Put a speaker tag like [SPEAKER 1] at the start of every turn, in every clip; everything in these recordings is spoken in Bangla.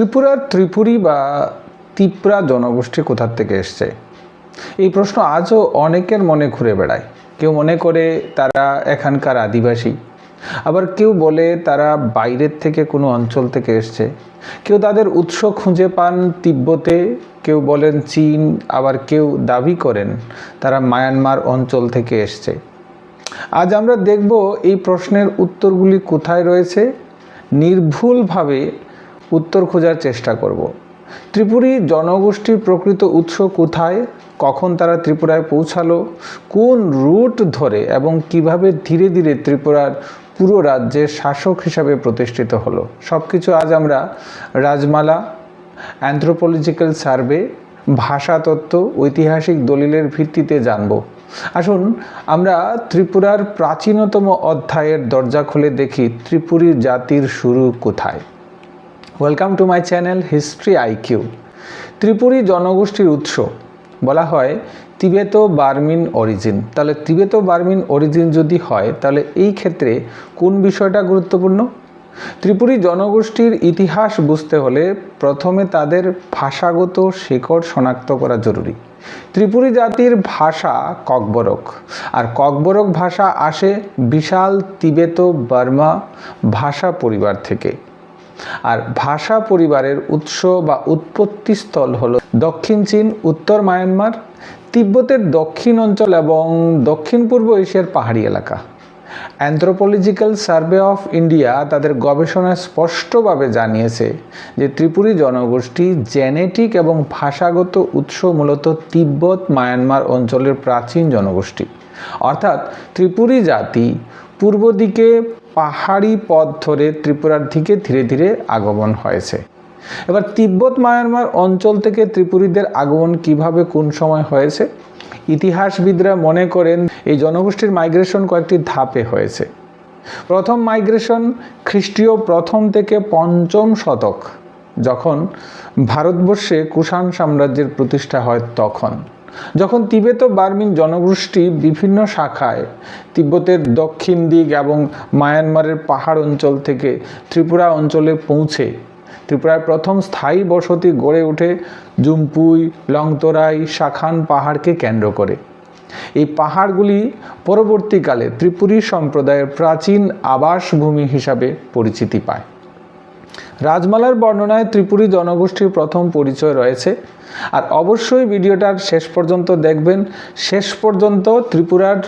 [SPEAKER 1] ত্রিপুরার ত্রিপুরী বা তিপ্রা জনগোষ্ঠী কোথার থেকে এসছে? এই প্রশ্ন আজও অনেকের মনে ঘুরে বেড়ায়। কেউ মনে করে তারা এখানকার আদিবাসী, আবার কেউ বলে তারা বাইরের থেকে কোনো অঞ্চল থেকে এসছে। কেউ তাদের উৎস খুঁজে পান তিব্বতে, কেউ বলেন চীন, আবার কেউ দাবি করেন তারা মায়ানমার অঞ্চল থেকে এসছে। আজ আমরা দেখব এই প্রশ্নের উত্তরগুলি কোথায় রয়েছে। নির্ভুলভাবে উত্তর খোঁজার চেষ্টা করব। ত্রিপুরী জনগোষ্ঠীর প্রকৃত উৎস কোথায়? কখন তারা ত্রিপুরায় পৌঁছালো? কোন রুট ধরে এবং কীভাবে ধীরে ধীরে ত্রিপুরার পুরো রাজ্যের শাসক হিসাবে প্রতিষ্ঠিত হলো? সব কিছু আজ আমরা রাজমালা অ্যান্থ্রোপোলজিক্যাল সার্ভে ভাষাতত্ত্ব ঐতিহাসিক দলিলের ভিত্তিতে জানব। আসুন আমরা ত্রিপুরার প্রাচীনতম অধ্যায়ের দরজা খুলে দেখি ত্রিপুরী জাতির শুরু কোথায়। Welcome to my channel history IQ Tripuri জনগোষ্ঠীর উৎস, বলা হয় তিবেত বার্মিন অরিজিন তাহলে তিবেত বার্মিন অরিজিন যদি হয়, তাহলে এই ক্ষেত্রে কোন বিষয়টা গুরুত্বপূর্ণ? ত্রিপুরী জনগোষ্ঠীর ইতিহাস বুঝতে হলে প্রথমে তাদের ভাষাগত শেকড় শনাক্ত করা জরুরি। ত্রিপুরী জাতির ভাষা ককবরক, আর ককবরক ভাষা আসে বিশাল তিবেত বার্মা ভাষা পরিবার থেকে। আর ভাষা পরিবারের উৎস বা উৎপত্তি স্থল হল দক্ষিণ চীন, উত্তর মায়ানমার, তিব্বতের দক্ষিণ অঞ্চল এবং দক্ষিণ পূর্ব এশিয়ার পাহাড়ি এলাকা। অ্যান্থ্রোপোলজিক্যাল সার্ভে অফ ইন্ডিয়া তাদের গবেষণায় স্পষ্টভাবে জানিয়েছে যে ত্রিপুরী জনগোষ্ঠী জেনেটিক এবং ভাষাগত উৎস মূলত তিব্বত, মায়ানমার অঞ্চলের প্রাচীন জনগোষ্ঠী। অর্থাৎ ত্রিপুরী জাতি পূর্ব দিকে পাহাড়ি পথ ধরে ত্রিপুরার দিকে ধীরে ধীরে আগমন হয়েছে। এবার তিব্বত মায়ানমার অঞ্চল থেকে ত্রিপুরীদের আগমন কীভাবে কোন সময় হয়েছে? ইতিহাসবিদরা মনে করেন এই জনগোষ্ঠীর মাইগ্রেশন কয়েকটি ধাপে হয়েছে। প্রথম মাইগ্রেশন খ্রিস্টীয় প্রথম থেকে পঞ্চম শতক, যখন ভারতবর্ষে কুষাণ সাম্রাজ্যের প্রতিষ্ঠা হয় তখন। যখন তিবেত বার্মিন জনগোষ্ঠী বিভিন্ন শাখায়, তিব্বতের দক্ষিণ দিক এবং মায়ানমারের পাহাড় অঞ্চল থেকে ত্রিপুরা অঞ্চলে পৌঁছে, ত্রিপুরার প্রথম স্থায়ী বসতি গড়ে ওঠে জুমপুই, লংতরাই, শাখান পাহাড়কে কেন্দ্র করে। এই পাহাড়গুলি পরবর্তীকালে ত্রিপুরী সম্প্রদায়ের প্রাচীন আবাসভূমি হিসাবে পরিচিতি পায়। রাজমালার বর্ণনায় ত্রিপুরী জনগোষ্ঠীর প্রথম পরিচয় রয়েছে। আর অবশ্যই ভিডিওটার শেষ পর্যন্ত দেখবেন। শেষ পর্যন্ত ত্রিপুরার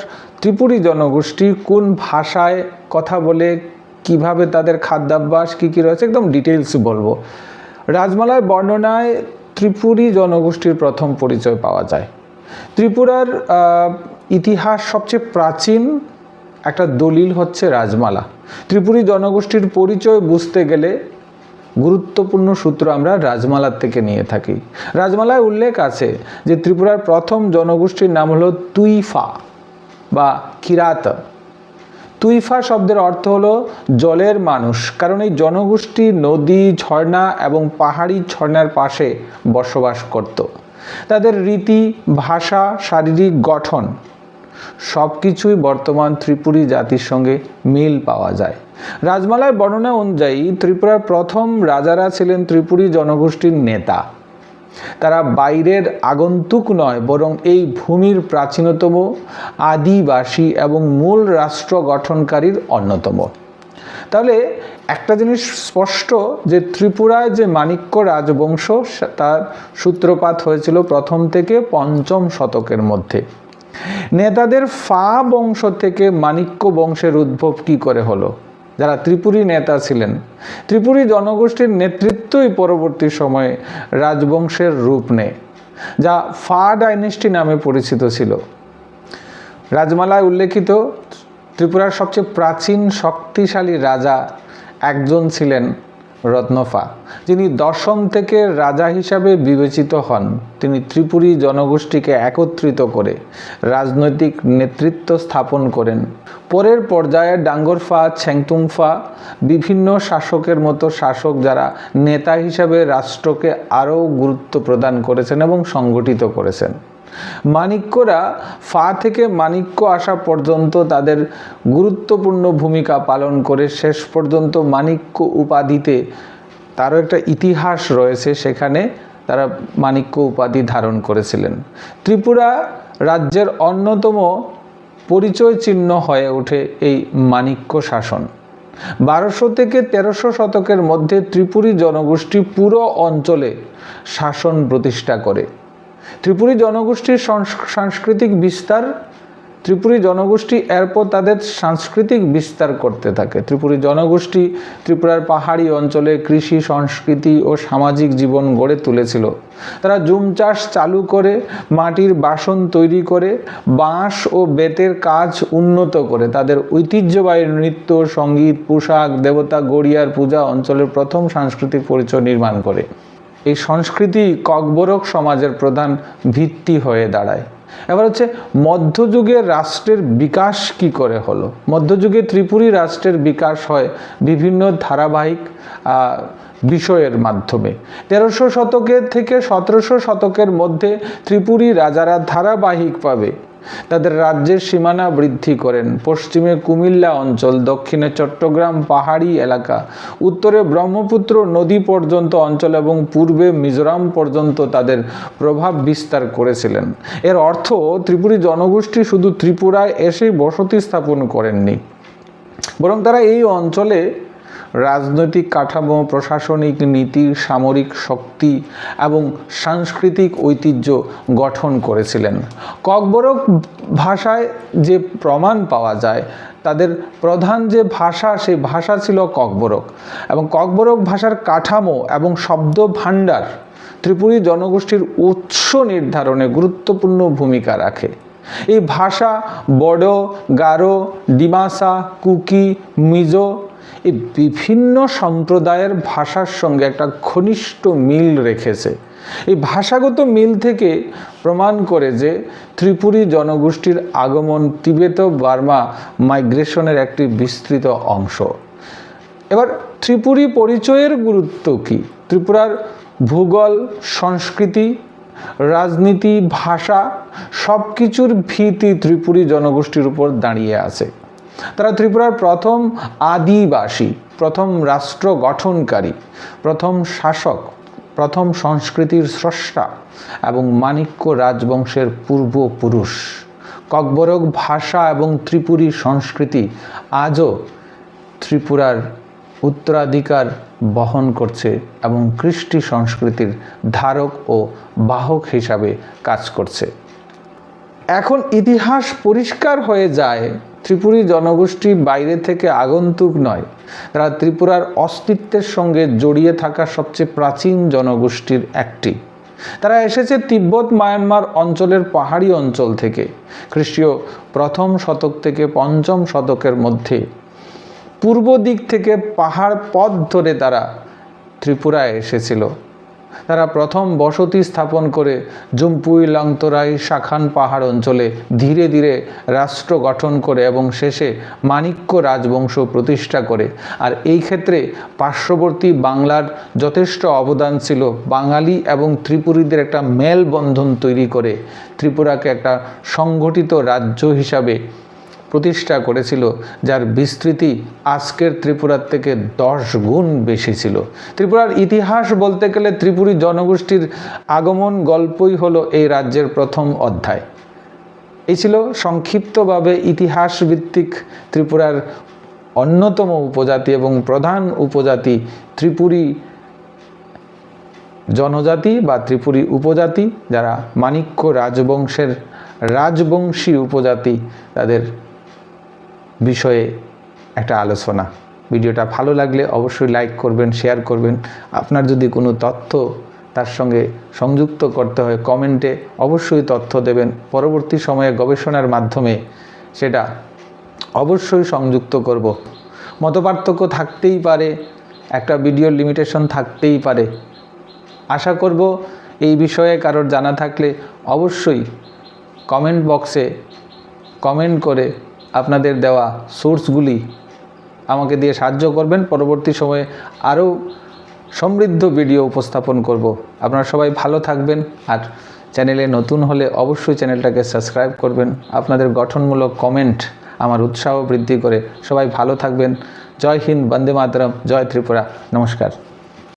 [SPEAKER 1] ত্রিপুরী জনগোষ্ঠী কোন ভাষায় কথা বলে, কীভাবে তাদের খাদ্যাভ্যাস, কী কী রয়েছে, একদম ডিটেলস বলব। রাজমালার বর্ণনায় ত্রিপুরী জনগোষ্ঠীর প্রথম পরিচয় পাওয়া যায়। ত্রিপুরার ইতিহাস সবচেয়ে প্রাচীন একটা দলিল হচ্ছে রাজমালা। ত্রিপুরী জনগোষ্ঠীর পরিচয় বুঝতে গেলে গুরুত্বপূর্ণ সূত্র আমরা রাজমালার থেকে নিয়ে থাকি। রাজমালায় উল্লেখ আছে যে ত্রিপুরার প্রথম জনগোষ্ঠীর নাম হলো তুইফা বা কিরাত। তুইফা শব্দের অর্থ হলো জলের মানুষ, কারণ এই জনগোষ্ঠী নদী, ঝর্ণা এবং পাহাড়ি ঝর্ণার পাশে বসবাস করত। তাদের রীতি, ভাষা, শারীরিক গঠন সব কিছুই বর্তমান ত্রিপুরী জাতির সঙ্গে মিল পাওয়া যায়। রাজমালার বর্ণনা অনুযায়ী ত্রিপুরার প্রথম রাজারা ছিলেন ত্রিপুরী জনগোষ্ঠীর নেতা। তারা বাইরের আগন্তুক নয়, বরং এই ভূমির প্রাচীনতম, আদিবাসী এবং মূল রাষ্ট্র গঠনকারীর অন্যতম। তাহলে একটা জিনিস স্পষ্ট যে ত্রিপুরায় যে মাণিক্য রাজবংশ তার সূত্রপাত হয়েছিল প্রথম থেকে পঞ্চম শতকের মধ্যে। নেতাদের ফা বংশ থেকে মাণিক্য বংশের উদ্ভব কী করে হলো? যারা ত্রিপুরী নেতা ছিলেন, ত্রিপুরী জনগোষ্ঠীর নেতৃত্বই পরবর্তী সময়ে রাজবংশের রূপ নেয়, যা ফা ডাইনেস্টি নামে পরিচিত ছিল। রাজমালায় উল্লেখিত ত্রিপুরার সবচেয়ে প্রাচীন শক্তিশালী রাজা একজন ছিলেন রত্নফা, যিনি দশম থেকে রাজা হিসাবে বিবেচিত হন। তিনি ত্রিপুরী জনগোষ্ঠীকে একত্রিত করে রাজনৈতিক নেতৃত্ব স্থাপন করেন। পরের পর্যায়ে ডাঙ্গরফা ছ্যাংতুংফা বিভিন্ন শাসকের মতো শাসক যারা নেতা হিসাবে রাষ্ট্রকে আরও গুরুত্ব প্রদান করেছেন এবং সংগঠিত করেছেন। মাণিক্যরা ফা থেকে মাণিক্য আসা পর্যন্ত তাদের গুরুত্বপূর্ণ ভূমিকা পালন করে। শেষ পর্যন্ত মাণিক্য উপাধিতে তারও একটা ইতিহাস রয়েছে, সেখানে তারা মাণিক্য উপাধি ধারণ করেছিলেন। ত্রিপুরা রাজ্যের অন্যতম পরিচয় চিহ্ন হয়ে ওঠে এই মাণিক্য শাসন। বারোশো থেকে তেরোশো শতকের মধ্যে ত্রিপুরী জনগোষ্ঠী পুরো অঞ্চলে শাসন প্রতিষ্ঠা করে। ত্রিপুরী জনগোষ্ঠীর সংস- সাংস্কৃতিক বিস্তার, ত্রিপুরী জনগোষ্ঠী এরপর তাদের সাংস্কৃতিক বিস্তার করতে থাকে। ত্রিপুরী জনগোষ্ঠী ত্রিপুরার পাহাড়ি অঞ্চলে কৃষি, সংস্কৃতি ও সামাজিক জীবন গড়ে তুলেছিল। তারা জুম চাষ চালু করে, মাটির বাসন তৈরি করে, বাঁশ ও বেতের কাজ উন্নত করে। তাদের ঐতিহ্যবাহী নৃত্য, সংগীত, পোশাক, দেবতা, গড়িয়ার পূজা অঞ্চলের প্রথম সাংস্কৃতিক পরিচয় নির্মাণ করে। এই সংস্কৃতি ককবরক সমাজের প্রধান ভিত্তি হয়ে দাঁড়ায়। এবার হচ্ছে, মধ্যযুগের রাষ্ট্রের বিকাশ কি করে হলো? মধ্যযুগে ত্রিপুরী রাষ্ট্রের বিকাশ হয় বিভিন্ন ধারাবাহিক বিষয়ের মাধ্যমে। তেরোশো শতকের থেকে সতেরোশো শতকের মধ্যে ত্রিপুরী রাজারা ধারাবাহিকভাবে তাদের রাজ্যের সীমানা বৃদ্ধি করেন। পশ্চিমে কুমিল্লা অঞ্চল, দক্ষিণে চট্টগ্রাম পাহাড়ি এলাকা, উত্তরে ব্রহ্মপুত্র নদী পর্যন্ত অঞ্চল এবং পূর্বে মিজোরাম পর্যন্ত তাদের প্রভাব বিস্তার করেছিলেন। এর অর্থ, ত্রিপুরী জনগোষ্ঠী শুধু ত্রিপুরায় এসেই বসতি স্থাপন করেননি। বরং তারা এই অঞ্চলে রাজনৈতিক কাঠামো, প্রশাসনিক নীতি, সামরিক শক্তি এবং সাংস্কৃতিক ঐতিহ্য গঠন করেছিলেন। ককবরক ভাষায় যে প্রমাণ পাওয়া যায়, তাদের প্রধান যে ভাষা, সেই ভাষা ছিল ককবরক। এবং ককবরক ভাষার কাঠামো এবং শব্দ ভাণ্ডার ত্রিপুরী জনগোষ্ঠীর উৎস নির্ধারণে গুরুত্বপূর্ণ ভূমিকা রাখে। এই ভাষা বড়ো গারো ডিমাসা, কুকি, মিজো এই বিভিন্ন সম্প্রদায়ের ভাষার সঙ্গে একটা ঘনিষ্ঠ মিল রেখেছে। এই ভাষাগত মিল থেকে প্রমাণ করে যে ত্রিপুরী জনগোষ্ঠীর আগমন তিবেত বার্মা মাইগ্রেশনের একটি বিস্তৃত অংশ। এবার ত্রিপুরী পরিচয়ের গুরুত্ব কি? ত্রিপুরার ভূগোল, সংস্কৃতি, রাজনীতি, ভাষা সব কিছুর ভীতি ত্রিপুরী জনগোষ্ঠীর উপর দাঁড়িয়ে আছে। তারা ত্রিপুরার প্রথম আদিবাসী, প্রথম রাষ্ট্র গঠনকারী, প্রথম শাসক, প্রথম সংস্কৃতির স্রষ্টা এবং মাণিক্য রাজবংশের পূর্বপুরুষ। ককবরক ভাষা এবং ত্রিপুরী সংস্কৃতি আজও ত্রিপুরার উত্তরাধিকার বহন করছে এবং কৃষ্টি সংস্কৃতির ধারক ও বাহক হিসাবে কাজ করছে। এখন ইতিহাস পরিষ্কার হয়ে যায় ত্রিপুরী জনগোষ্ঠী বাইরে থেকে আগন্তুক নয়। তারা ত্রিপুরার অস্তিত্বের সঙ্গে জড়িয়ে থাকা সবচেয়ে প্রাচীন জনগোষ্ঠীর একটি। তারা এসেছে তিব্বত, মায়ানমার অঞ্চলের পাহাড়ি অঞ্চল থেকে, খ্রিস্টীয় প্রথম শতক থেকে পঞ্চম শতকের মধ্যে। পূর্ব দিক থেকে পাহাড় পথ ধরে তারা ত্রিপুরায় এসেছিল। তারা প্রথম বসতি স্থাপন করে জুম্পুই লংতরাই শাখান পাহাড় অঞ্চলে ধীরে ধীরে রাষ্ট্র গঠন করে এবং শেষে মাণিক্য রাজবংশ প্রতিষ্ঠা করে। আর এই ক্ষেত্রে পার্শ্ববর্তী বাংলার যথেষ্ট অবদান ছিল বাঙালি এবং ত্রিপুরীদের একটা মেলবন্ধন তৈরি করে। ত্রিপুরাকে একটা সংগঠিত রাজ্য হিসাবে প্রতিষ্ঠা করেছিল, যার বিস্তৃতি আজকের ত্রিপুরার থেকে দশ গুণ বেশি ছিল। ত্রিপুরার ইতিহাস বলতে গেলে ত্রিপুরী জনগোষ্ঠীর আগমন গল্পই হলো এই রাজ্যের প্রথম অধ্যায়। এই ছিল সংক্ষিপ্তভাবে ইতিহাস ভিত্তিক ত্রিপুরার অন্যতম উপজাতি এবং প্রধান উপজাতি ত্রিপুরী জনজাতি বা ত্রিপুরী উপজাতি, যারা মাণিক্য রাজবংশের রাজবংশী উপজাতি তাদের বিষয়ে একটা আলোচনা। ভিডিওটা ভালো লাগলে অবশ্যই লাইক করবেন শেয়ার করবেন। আপনার যদি কোনো তথ্য তার সঙ্গে সংযুক্ত করতে হয় কমেন্টে অবশ্যই তথ্য দেবেন। পরবর্তী সময়ে গবেষণার মাধ্যমে সেটা অবশ্যই সংযুক্ত করব। মতপার্থক্য থাকতেই পারে, একটা ভিডিওর লিমিটেশন থাকতেই পারে। আশা করব এই বিষয়ে কারোর জানা থাকলে অবশ্যই কমেন্ট বক্সে কমেন্ট করে আপনাদের দেওয়া সোর্সগুলি আমাকে দিয়ে সাহায্য করবেন। পরবর্তী সময়ে আরও সমৃদ্ধ ভিডিও উপস্থাপন করব। আপনারা সবাই ভালো থাকবেন আর চ্যানেলে নতুন হলে অবশ্যই চ্যানেলটাকে সাবস্ক্রাইব করবেন। আপনাদের গঠনমূলক কমেন্ট আমার উৎসাহ বৃদ্ধি করে সবাই ভালো থাকবেন। জয় হিন্দ, বন্দে মাতরম, জয় ত্রিপুরা। নমস্কার।